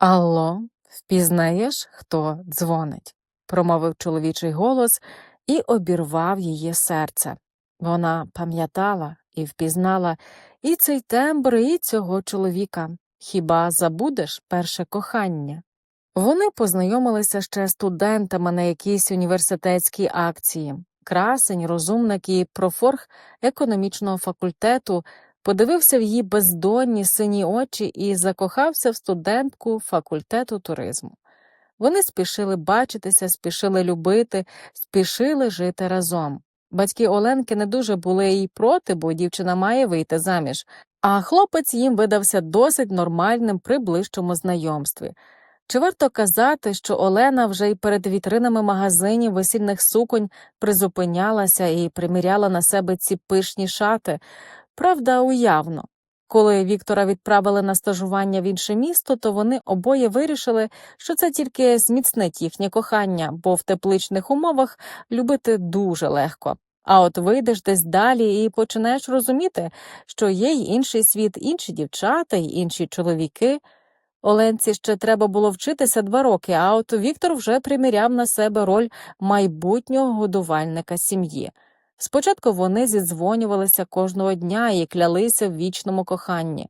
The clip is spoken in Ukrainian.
Алло, впізнаєш, хто дзвонить? промовив чоловічий голос і обірвав її серце. Вона пам'ятала і впізнала і цей тембр, і цього чоловіка. Хіба забудеш перше кохання? Вони познайомилися ще студентами на якійсь університетській акції. Красень, розумник і профорг економічного факультету подивився в її бездонні сині очі і закохався в студентку факультету туризму. Вони спішили бачитися, спішили любити, спішили жити разом. Батьки Оленки не дуже були їй проти, бо дівчина має вийти заміж, а хлопець їм видався досить нормальним при ближчому знайомстві. Чи варто казати, що Олена вже й перед вітринами магазинів весільних суконь призупинялася і приміряла на себе ці пишні шати? Правда, уявно. Коли Віктора відправили на стажування в інше місто, то вони обоє вирішили, що це тільки зміцнить їхнє кохання, бо в тепличних умовах любити дуже легко. А от вийдеш десь далі і починаєш розуміти, що є й інший світ, інші дівчата й інші чоловіки. Оленці ще треба було вчитися два роки, а от Віктор вже приміряв на себе роль майбутнього годувальника сім'ї. Спочатку вони зідзвонювалися кожного дня і клялися в вічному коханні.